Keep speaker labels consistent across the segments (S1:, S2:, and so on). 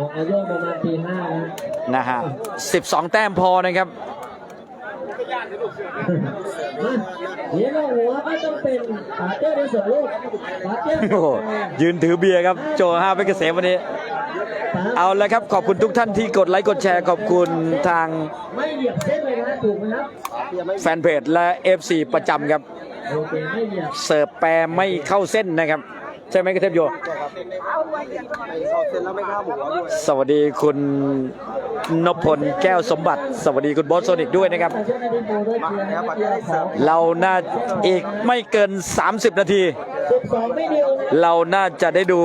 S1: มองอายุประมาณปีห้านะ
S2: นะฮะ12แต้มพอนะครับ
S1: มาเดี๋ยวเราหัวก็ต้องเป็นปาเต้ในส่วนลูกปาเต้
S2: โอ้โหยืนถือเบียร์ครับ โจห้าเพชรเกษมวันนี้ เอาละครับ ขอบคุณทุกท่านที่กดไลค์กดแชร์ขอบคุณทาง
S1: ไม่เหยียบเส้นเลยนะถูกไหมครับ
S2: แฟนเพจและ FC ประจำครับ
S1: โอเคไม่เหยียบ
S2: เสิร์ฟแปรไม่เข้าเส้นนะครับ ใช่ไหมกระเทพโยสวัสดีคุณนพพลแก้วสมบัติ สวัสดีคุณบอสโซนิกด้วยนะครับ
S1: แต่ช่วยกันดินโบด้เร์นะเรา
S2: น่าอีกไม่เกิน 30 นาที
S1: สิบสองไม่เดียวนะ
S2: เราน่าจะได้ดู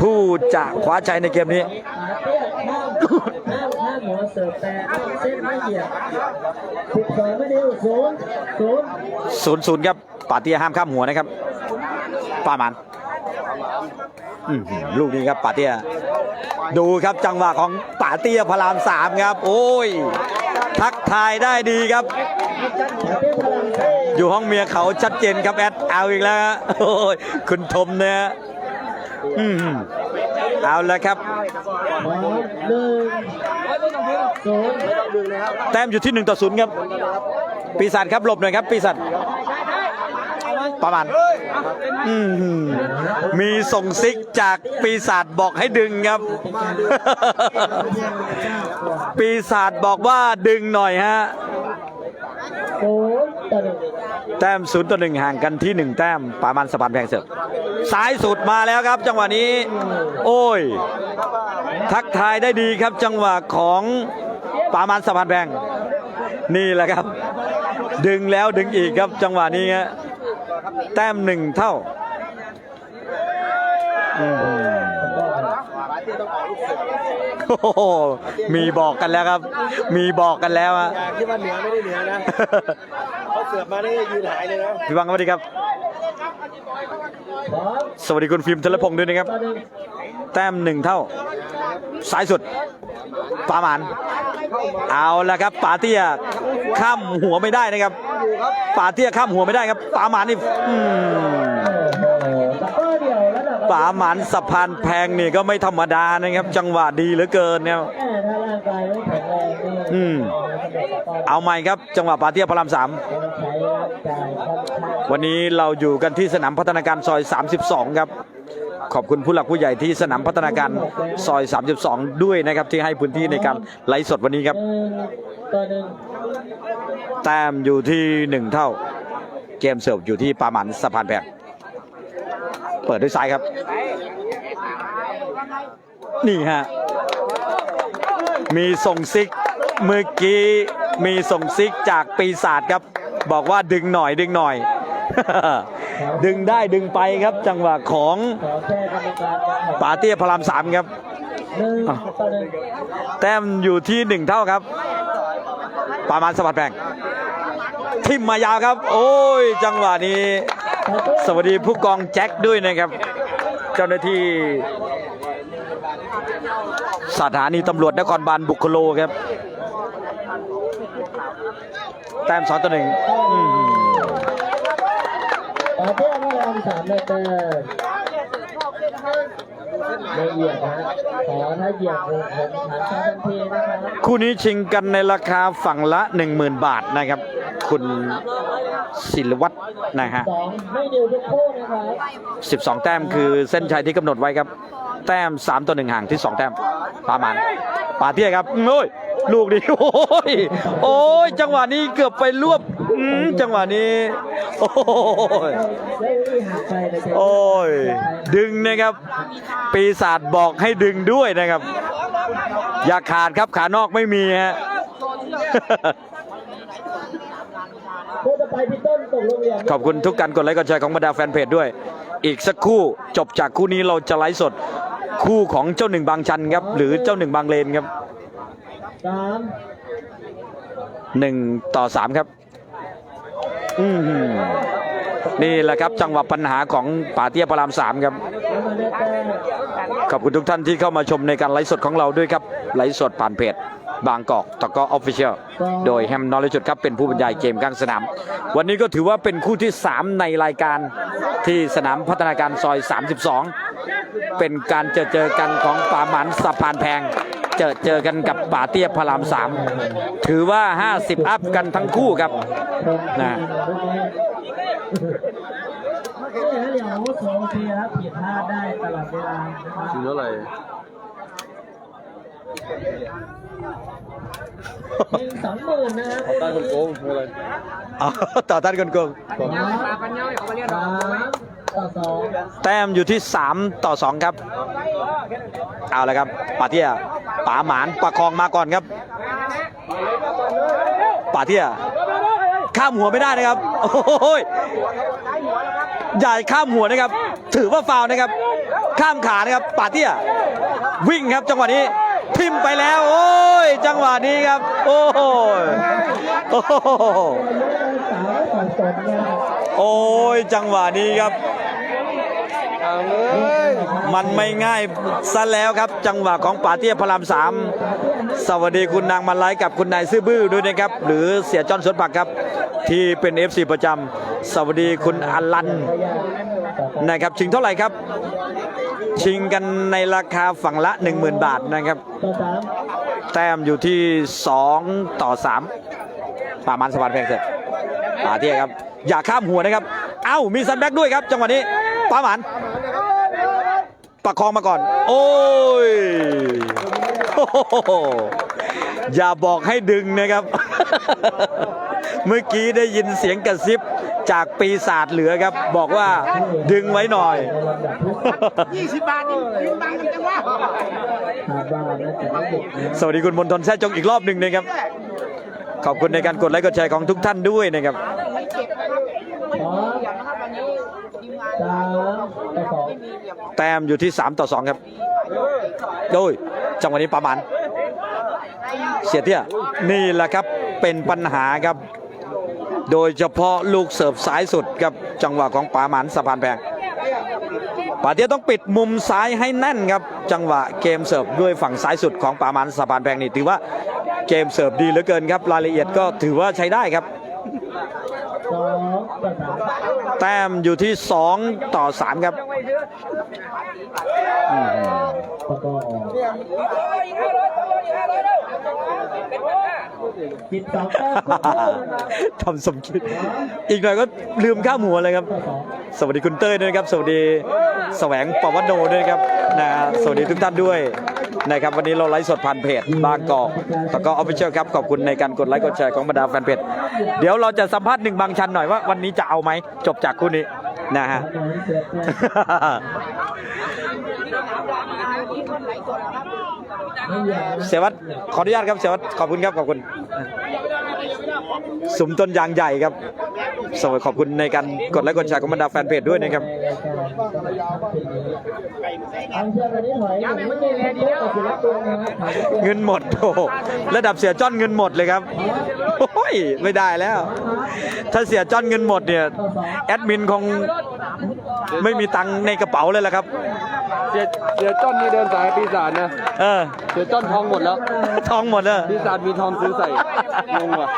S2: ผู้จะคว้าชัยในเกมนี้
S1: ปาเต้ห้ามห้ามห้ามหัวเสิร์ฟแต่เส้นไม่เหยียบสิบสองไม่เดียวศูนย์ศูนย์
S2: ครับป่าเตียห้ามข้ามหัวนะครับป่ามัน ลูกนี้ครับป่าเตียดูครับจังหวะของป่าเตียพระรามสามครับ โอ้ย ทักทายได้ดีครับ
S1: ปาเต้พลังสาม
S2: อยู่ห้องเมียเขาชัดเจนครับแอดเอาอีกแล้วฮะโอ้ยคุณทมเนี่ยฮะอืมเอาแล้วครับ
S1: สองหนึ่งศูนย์
S2: แต้มอยู่ที่หนึ่งต่อศูนย์ครับ ปีศาจครับหลบหน่อยครับ ปีศาจ ประมาณอืมมีส่งซิกจากปีศาจบอกให้ดึงครับ ปีศาจบอกว่าดึงหน่อยฮะ
S1: ศูนย์ต่อหนึ่ง
S2: แต้มศูนย์ต่อหนึ่งห่างกันที่หนึ่งแต้มปามันสะพานแพงเสิร์ฟซ้ายสุดมาแล้วครับ จังหวะนี้ โอ้ย ทักทายได้ดีครับ จังหวะของปามันสะพานแพงนี่แหละครับ ดึงแล้วดึงอีกครับจังหวะนี้ฮะ แต้มหนึ่งเท่าอืมโอ้โหมีบอกกันแล้วครับ มีบอกกันแล้วอะ
S3: อยากที่ว่าเหนือไม่ได้เหนือนะเขาเสือบมาได้ยืนหายเลยนะ
S2: พี่บังสวัสดีครับ
S1: สอง
S2: สวัสดีคุณฟิล์มธนพงศ์ด้วยนะครับ
S1: ต่อหนึ่ง
S2: แต้มหนึ่งเท่าซ้ายสุดปาหมาน เอาละครับปาเตี้ยข้ามหัวไม่ได้นะครับ ปาเตี้ยข้ามหัวไม่ได้ครับปาหมานนี่อืม
S1: โอ้โหตะกร้อเดียวระดับ
S2: ปาหมานสะพานแพงนี่ก็ไม่ธรรมดานะครับ จังหวะดีเหลือเกินเนี่ยอืมเอาใหม่ครับ จังหวะปาเตี้ยพระรามสามวันนี้เราอยู่กันที่สนามพัฒนาการซอย 32 ครับ ขอบคุณผู้หลักผู้ใหญ่ที่สนามพัฒนาการซอย 32 ด้วยนะครับที่ให้พื้นที่ในการไลฟ์สดวันนี้ครับ แต้มอยู่ที่หนึ่งเท่า เกมเสิร์ฟอยู่ที่ปาหมันสะพานแพงเปิดด้วยซ้ายครับ นี่ฮะ มีส่งซิกเมื่อกี้มีส่งซิกจากปีศาจครับ บอกว่าดึงหน่อยดึงหน่อย ดึงได้ดึงไปครับจังหวะของ
S1: ขอแค่กรรมการนะครับ
S2: ปาเตี้ยพระรามสามครับ
S1: หนึ่งต่อหนึ่ง
S2: แต้มอยู่ที่หนึ่งเท่าครับ ปามันสะบัดแพงทิมมายาวครับ โอ้ย จังหวะนี้ สวัสดีผู้กองแจ็คด้วยนะครับ เจ้าหน้าที่สถานีตำรวจนครบาลบุคโลครับ แต้มสองต่อหนึ่งอืม
S1: ปาเต้พระรามสามเลย เตอร์ไม่เหยียบนะขอถ้าเหยียบผมผมฐานชาทันทีนะครับ
S2: คู่นี้ชิงกันในราคาฝั่งละ 10,000 บาทนะครับ คุณศิลวัตรนะฮะ
S1: สองไม่เดียวทุกคู่นะครับ
S2: 12 แต้มคือเส้นชัยที่กำหนดไว้ครับ แต้ม 3 ต่อ 1 ห่างที่ 2 แต้มปามันปาเตี้ยครับโอ้ยลูกนี้โอ้ยโอ้ยจังหวะนี้เกือบไปรวบ อืมจังหวะนี้ โอ้ยโอ้ย ดึงนะครับ ปีศาจบอกให้ดึงด้วยนะครับ อย่าขาดครับขานอกไม่มีฮะขอบคุณทุกการกดไลค์กดแชร์ของบรรดาแฟนเพจด้วย อีกสักคู่จบจากคู่นี้เราจะไลฟ์สด คู่ของเจ้าหนึ่งบางชันครับ หรือเจ้าหนึ่งบางเลนครับหนึ่งต่อสามครับ นี่แหละครับจังหวะปัญหาของป่าเตี้ยพระรามสามครับ ขอบคุณทุกท่านที่เข้ามาชมในการไลฟ์สดของเราด้วยครับ ไลฟ์สดผ่านเพจบางกอกตะกอออฟฟิเชียลโดยแฮมนอเลจุดครับเป็นผู้บรรยายเกมกลางสนาม วันนี้ก็ถือว่าเป็นคู่ที่ 3 ในรายการที่สนามพัฒนาการซอย 32 เป็นการเจอเจอกันของป่าหมันสะพานแพง เจอเจอกันกับป่าเตี้ยพระรามสามถือว่า 50 อัพกันทั้งคู่ครับนะ
S1: นี่ฮะเดี๋ยวโอเคครับผิดพลาดได้ตลอดเวลานะครับ
S3: ถึงเท่าไหร่
S1: ยิงสองหมื่นนะครับ
S3: ใต้คนโกงเท่าไหร่
S2: อ๋อต่อต้านกันโกง
S1: สามต่อสอง
S2: แต้มอยู่ที่ 3 ต่อ 2 ครับ เอาละครับป่าเตี้ย ป่าหมานประคองมาก่อนครับป่าเตี้ยข้ามหัวไม่ได้นะครับ โอ้ยใหญ่ข้ามหัวนะครับ ถือว่าฟาวนะครับ ข้ามขานะครับป่าเตี้ยวิ่งครับจังหวะนี้ทิมไปแล้ว โอ้ย จังหวะนี้ครับ โอ้ยโอ้โหโอ้ยจังหวะนี้ครับ
S3: เอาเลย
S2: มันไม่ง่ายซะแล้วครับ จังหวะของป่าเตี้ยพระรามสามสวัสดีคุณนางมาไลยกับคุณนายซื่อบื้อด้วยนะครับ หรือเสียจอนสวนผักครับ ที่เป็น FC ประจำสวัสดีคุณอลันนะครับชิงเท่าไหร่ครับ ชิงกันในราคาฝั่งละ 10,000 บาทนะครับ แต้มอยู่ที่ 2 ต่อ 3 ป่ามันสะพานแพงเสร็จป่าเตี้ยครับ อย่าข้ามหัวนะครับ เอ้ามีซันแบ็กด้วยครับ จังหวะนี้ป่าหมัน ประคองมาก่อน โอ้ยโอ้โหอย่าบอกให้ดึงนะครับ เมื่อกี้ได้ยินเสียงกระซิบจากปีศาจเหลือครับ บอกว่าดึงไว้หน่อย
S1: ในลำดับที่
S4: 20 บาทนี่ยืนบังกันจังวะ
S1: คาดว่าน่าจะไม่หยุดนะ
S2: สวัสดีคุณมนทนแซ่จงอีกรอบหนึ่งนะครับ ขอบคุณในการกดไลค์กดแชร์ของทุกท่านด้วยนะครับ
S1: สองสามต่อสอง
S2: แต้มอยู่ที่ 3 ต่อ 2 ครับ โดยจังหวะนี้ประมาณเสียเตี้ยนี่แหละครับเป็นปัญหาครับ โดยเฉพาะลูกเสิร์ฟซ้ายสุดครับจังหวะของปาหมันสะพานแพงปาเตี้ยต้องปิดมุมซ้ายให้แน่นครับ จังหวะเกมเสิร์ฟด้วยฝั่งซ้ายสุดของปาหมันสะพานแพงนี่ถือว่าเกมเสิร์ฟดีเหลือเกินครับ รายละเอียดก็ถือว่าใช้ได้ครับ
S1: สองต่อสาม
S2: แต้มอยู่ที่ 2 ต่อ 3 ครับอืม
S1: ประกอบสิบสองแต้มครบแล้วนะครับ
S2: ทำสมคิด อีกหน่อยก็ลืมข้ามหัวเลยครับ
S1: ต่อสอง
S2: สวัสดีคุณเต้ยด้วยนะครับ สวัสดีแสวงปวัตโนด้วยนะครับนะสวัสดีทุกท่านด้วย นะครับวันนี้เราไลฟ์สดผ่านเพจบางกอกแล้วก็ออฟฟิเชียลครับขอบคุณในการกดไลค์กดแชร์ของบรรดาแฟนเพจเดี๋ยวเราจะสัมภาษณ์หนึ่งบางชันหน่อยว่าวันนี้จะเอาไหมจบจากคู่นี้นะฮะ
S1: เสร็จแล้วไม่อยากนะ
S2: เสวัสดขออนุญาตครับเสวัสดขอบคุณครับขอบคุณสุมต้นยางใหญ่ครับสวัสดีขอบคุณในการกดไลค์กดแชร์ของบรรดาแฟนเพจด้วยนะครับ
S1: เชิญวันนี้ถอยผมไม่ได้เรียนเยอะกว่าศิลปินนะครับ
S2: เงินหมดโอ้โหระดับเสียจ้อนเงินหมดเลยครับโอ้ยไม่ได้แล้ว ถ้าเสียจ้อนเงินหมดเนี่ยแอดมินคงไม่มีตังค์ในกระเป๋าเลยละครับ
S3: เสียเสียจ้อนนี่เดินสายปีศาจนะ
S2: เออ
S3: เสียจ้อนทองหมดแล้ว
S2: ทองหมดเลย
S3: ปีศาจมีทองซื้อใส่งงว่ะ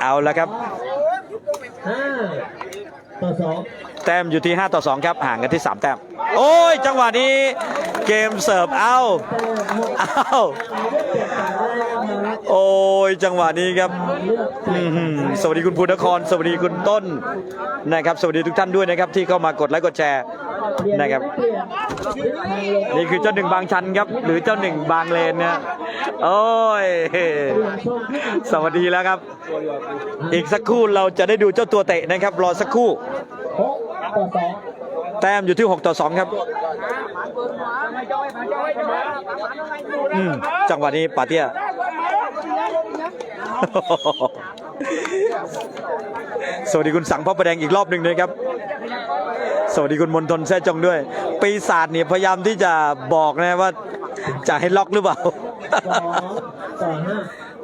S2: เอาละครับ
S1: ห้าต่อสอง
S2: แต้มอยู่ที่ 5 ต่อ 2 ครับห่างกันที่ 3 แต้ม โอ้ย จังหวะนี้เกมเสิร์ฟเอา
S1: แต้มหมด
S2: เอา
S1: เปลี่ยนสา
S2: โอ้ย จังหวะนี้ครับ สวัสดีคุณภูนคร สวัสดีคุณต้นนะครับ สวัสดีทุกท่านด้วยนะครับ ที่เข้ามากดไลค์กดแชร์
S1: นะ
S2: ครับ
S1: นี่
S2: คือเจ้าหนึ่งบางชันครับ หรือเจ้าหนึ่งบางเลนนะโอ้ย สวัสดีแล้วครับ อีกสักครู่เราจะได้ดูเจ้าตัวเตะนะครับ รอสักครู่
S1: ต่อสอง
S2: แต้มอยู่ที่ 6 ต่อ 2 ครับอืมจังหวะนี้ปาเตียสวัสดีคุณสังพ่อประแดงอีกรอบหนึ่งนะครับ สวัสดีคุณมนทนแซ่จงด้วย ปีศาจเนี่ยพยายามที่จะบอกนะว่าจะให้ล็อกหรือเปล่า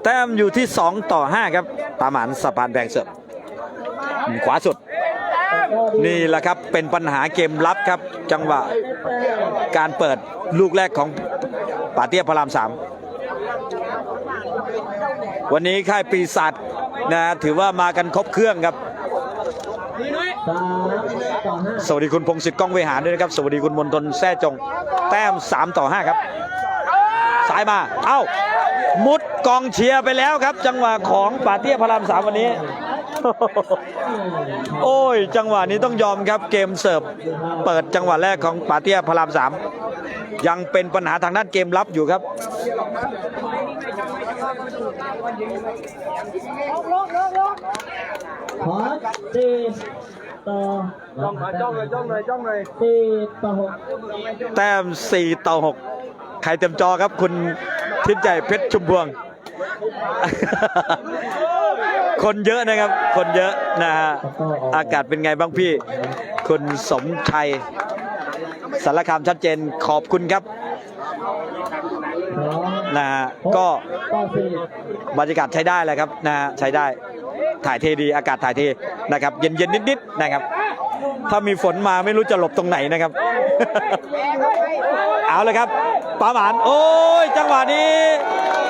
S2: แต้มอยู่ที่ 2 ต่อ 5 ครับปาหมานสะพานแบงเสิร์ฟขวาสุด นี่แหละครับเป็นปัญหาเกมลับครับ จังหวะการเปิดลูกแรกของปาเตี้ยพระรามสามวันนี้ค่ายปีศาจนะถือว่ามากันครบเครื่องครับ
S1: ส
S2: วัสดีคุณพงศิษฐ์ก้องเวหาด้วยนะครับ สวัสดีคุณมนทนแซ่จง แต้ม 3 ต่อ 5 ครับ สายมา เอ้า มุดกองเชียร์ไปแล้วครับ จังหวะของป่าเตี้ยพระรามสามวันนี้ โอ้ย จังหวะนี้ต้องยอมครับเกมเสิร์ฟเปิดจังหวะแรกของปาเตียพรามสามยังเป็นปัญหาทางด้านเกมรับอยู่ครับ
S1: ขอสี่ต่อ
S3: จ้องจ้องเลยจ้องเลยจ้องเลย
S1: สี่ต่อหก
S2: แต้ม4ต่อ6ใครเต็มจอครับคุณทิศใจเพชรชุมพวง คนเยอะนะครับ คนเยอะนะฮะอากาศเป็นไงบ้างพี่ คุณสมชัยสารคามชัดเจนขอบคุณครับ
S1: พร้อม
S2: นะฮะก็
S1: ต่อสี่
S2: บรรยากาศใช้ได้แหละครับนะฮะใช้ได้ถ่ายเทดีอากาศถ่ายเทนะครับ เย็นๆนิดๆนะครับ ถ้ามีฝนมาไม่รู้จะหลบตรงไหนนะครับ เอาเลยครับปาหมานโอ้ย จังหวะนี้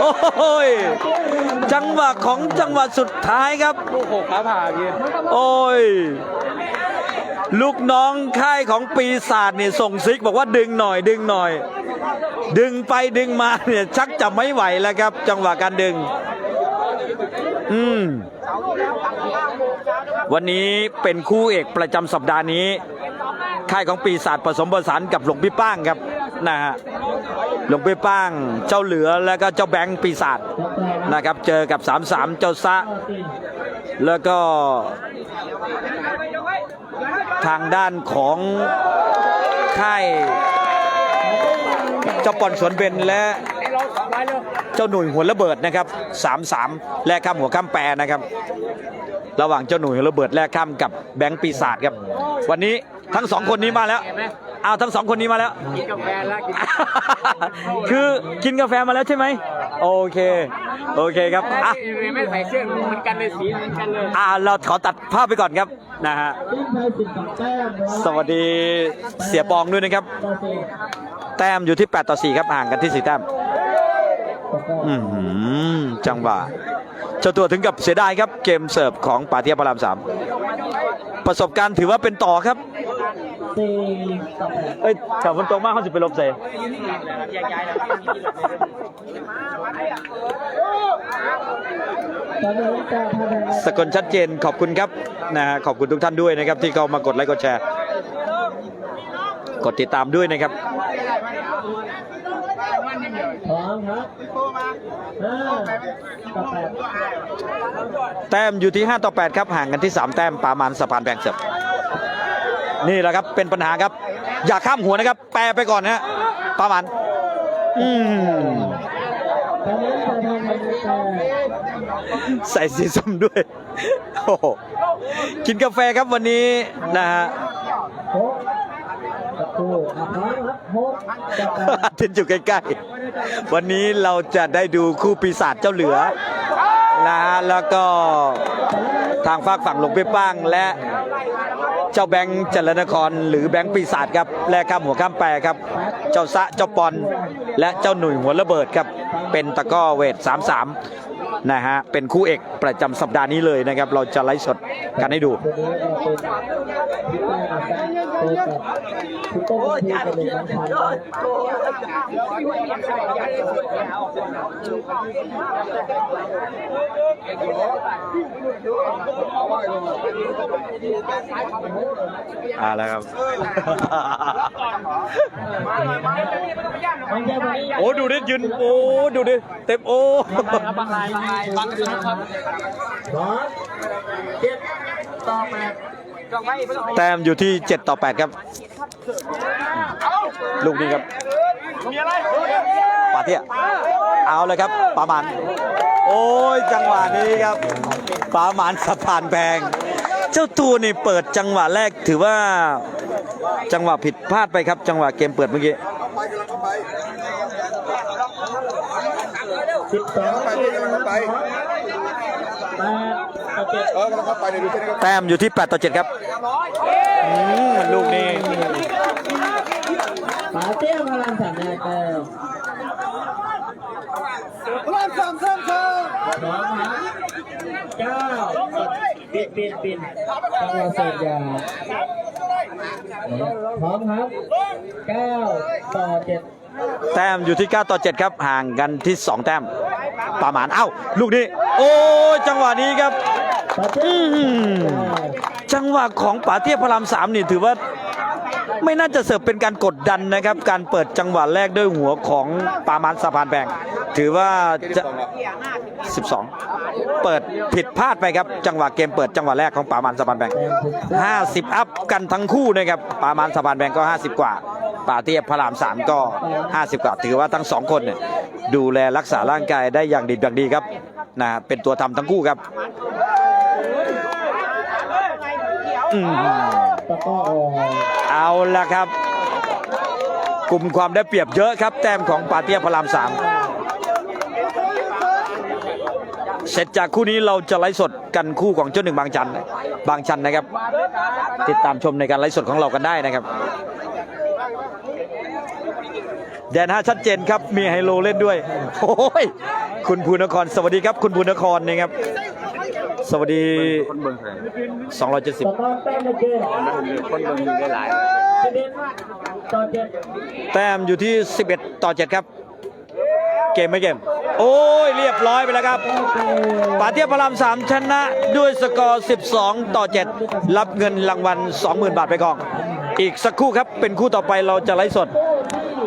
S2: โอ้ย จังหวะของจังหวะสุดท้ายครับ
S3: ลูกหกขาผ่าพี่
S2: โอ้ย ลูกน้องค่ายของปีศาจเนี่ยส่งซิกบอกว่าดึงหน่อย ดึงหน่อย ดึงไปดึงมาเนี่ยชักจะไม่ไหวแล้วครับ จังหวะการดึง อืม วันนี้เป็นคู่เอกประจำสัปดาห์นี้ ค่ายของปีศาจผสมผสานกับหลวงพี่ป้างครับนะฮะหลวงพี่ป้างเจ้าเหลือแล้วก็เจ้าแบงค์ปีศาจนะครับ เจอกับ 33 เจ้าซะ
S1: ต่อสี่
S2: แล้วก็ ทางด้านของค่ายเจ้าปอนสวนเบนและเจ้าหนุ่ยหัวระเบิดนะครับ 3-3 แลกข้ามหัวข้ามแปรนะครับ ระหว่างเจ้าหนุ่ยหัวระเบิดแลกข้ามกับแบงค์ปีศาจครับ วันนี้ทั้งสองคนนี้มาแล้วอ้าวทั้งสองคนนี้มาแล้ว
S3: กินกาแฟแล้วกิน
S2: คือกินกาแฟมาแล้วใช่ไหมโอเค โอเคครับอะ
S3: ไม่ใส่เสื้อเหมือนกันเลยสีเหมือนกันเลย
S2: อ่าเราขอตัดภาพไปก่อนครับนะฮะ
S1: ทีมไทยสิบสองแต้มร้อย
S2: สวัสดีเสียปองด้วยนะครับ
S1: ต่อสี่
S2: แต้มอยู่ที่ 8 ต่อ 4 ครับห่างกันที่ 4 แต้ม
S1: ต่อเก้า
S2: อือหือจังหวะ เจ้าตัวถึงกับเสียดายครับเกมเสิร์ฟของปาเทียพระรามสามประสบการณ์ถือว่าเป็นต่อครับ
S1: สี่ต่อแปด
S2: เอ้ยแถวฝนตกมากเขาสิไปลบเซ
S1: ตอนนี้แต้มพันธ
S2: สกลชัดเจนขอบคุณครับนะฮะขอบคุณทุกท่านด้วยนะครับ ที่เข้ามากดไลค์กดแชร์ กดติดตามด้วยนะครับ
S1: พร้อมครับห้าต่อ แปด
S2: แต้มอยู่ที่ 5 ต่อ 8 ครับห่างกันที่ 3 แต้มปามันสะพานแบงเสิร์ฟนี่แหละครับเป็นปัญหาครับ อย่าข้ามหัวนะครับ แปรไปก่อนนะฮะปามันอืม
S1: ตอนนี้ประธานบรรยากาศ
S2: ใส่สีส้มด้วยโอ้โหกินกาแฟครับวันนี้นะฮะ
S1: หกประตูอะพร้อมครับหกต่อแปด
S2: ทินอยู่ใกล้ๆ วันนี้เราจะได้ดูคู่ปีศาจเจ้าเหลือนะฮะแล้วก็ทางฝากฝั่งหลวงพี่ป้างและเจ้าแบงค์จรนคร หรือแบงค์ปีศาจครับแลกข้ามหัวข้ามแปรครับ เจ้าซะเจ้าปอนและเจ้าหนุ่ยหัวระเบิดครับ เป็นตะก้อเวท 33 นะฮะ เป็นคู่เอกประจำสัปดาห์นี้เลยนะครับ เราจะไลฟ์สดกันให้ดู
S1: วันนี้เราเป็นพี่ป้าอาจารย์เจอกับพี่ต้นพี่กระดูกน้ำพันนะ
S2: อ่าแล้วครับ
S1: ไม่ใช่วันนี้
S2: โอ้ดูดิยืนโอ้ดูดิเต็มโอ้
S3: บางลายบางลายบางคืนครับ
S1: พร้อมเจ็ดต่อแปด
S3: จ้องไว้ไม่ต้อง
S2: แต้มอยู่ที่ 7 ต่อ 8 ครับ ลูกนี้ครับปาเทียเอาเลยครับปาหมานโอ้ยจังหวะนี้ครับปาหมานสะพานแพงเจ้าตัวนี่เปิดจังหวะแรกถือว่าจังหวะผิดพลาดไปครับ จังหวะเกมเปิดเมื่อกี้
S1: สิบสองแป
S3: นี่กำลังเข้าไปเดี๋ยวดูเส้นนี้
S2: แต้มอยู่ที่ 8 ต่อ 7 ครับลูกนี้
S1: ปาเตี้ยพลังสามแนวเติม
S3: พลังสามเส้นเชิง
S1: พร้อมครับเก้าปิดปิดปิดจังหวะเสิร์ฟยาพร้อมครับเก้าต่อเจ็ด
S2: แต้มอยู่ที่ 9 ต่อ 7 ครับห่างกันที่ 2 แต้มปาหมานเอ้า ลูกนี้ โอ้ยจังหวะนี้ครับ
S1: อืมจั
S2: งหวะของป๋าเทียพระรามสามนี่ถือว่า ไม่น่าจะเสิร์ฟเป็นการกดดันนะครับ การเปิดจังหวะแรกด้วยหัวของปามานสะพานแบงถือว่าจะ 12 เปิดผิดพลาดไปครับ จังหวะเกมเปิดจังหวะแรกของปามานสะพานแบง50 อัพกันทั้งคู่นะครับปามานสะพานแบงก็ 50 กว่าป่าเทียบพระรามสามก็ 50 กว่าถือว่าทั้งสองคนเนี่ยดูแลรักษาร่างกายได้อย่างดีอย่างดีครับนะเป็นตัวทำทั้งคู่ครับ อืม
S1: ตะก้อออก
S2: เอาละครับ กลุ่มความได้เปรียบเยอะครับ แต้มของปาเตียพระรามสามเสร็จจากคู่นี้เราจะไลฟ์สดกันคู่ของเจ้าหนึ่งบางจันบางชันนะครับ ติดตามชมในการไลฟ์สดของเรากันได้นะครับแดนห้าชัดเจนครับ มีไฮโลเล่นด้วย โอ้ย คุณภูนคร สวัสดีครับ คุณภูนครนะครับ สวัสดี270
S1: ตะกร้อแต้มในเกม
S3: คนเบิ่งอยู่ได้หลาย
S1: สิบเอ็ดต่อเจ็ด
S2: แต้มอยู่ที่ 11 ต่อ 7 ครับ เกมไม่เกม โอ้ย เรียบร้อยไปแล้วครับปาเทียบพระรามสามชนะด้วยสกอร์ 12 ต่อ 7 รับเงินรางวัล 20,000 บาทไปกอง อีกสักครู่ครับ เป็นคู่ต่อไปเราจะไลฟ์สด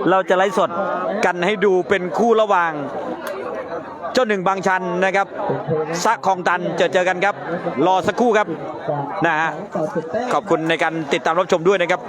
S2: เราจะไลฟ์สดกันให้ดูเป็นคู่ระหว่าง เจ้าหนึ่งบางชันนะครับสะคลองตันเจอเจอกันครับ รอสักครู่ครับนะฮะขอบคุณในการติดตามรับชมด้วยนะครับ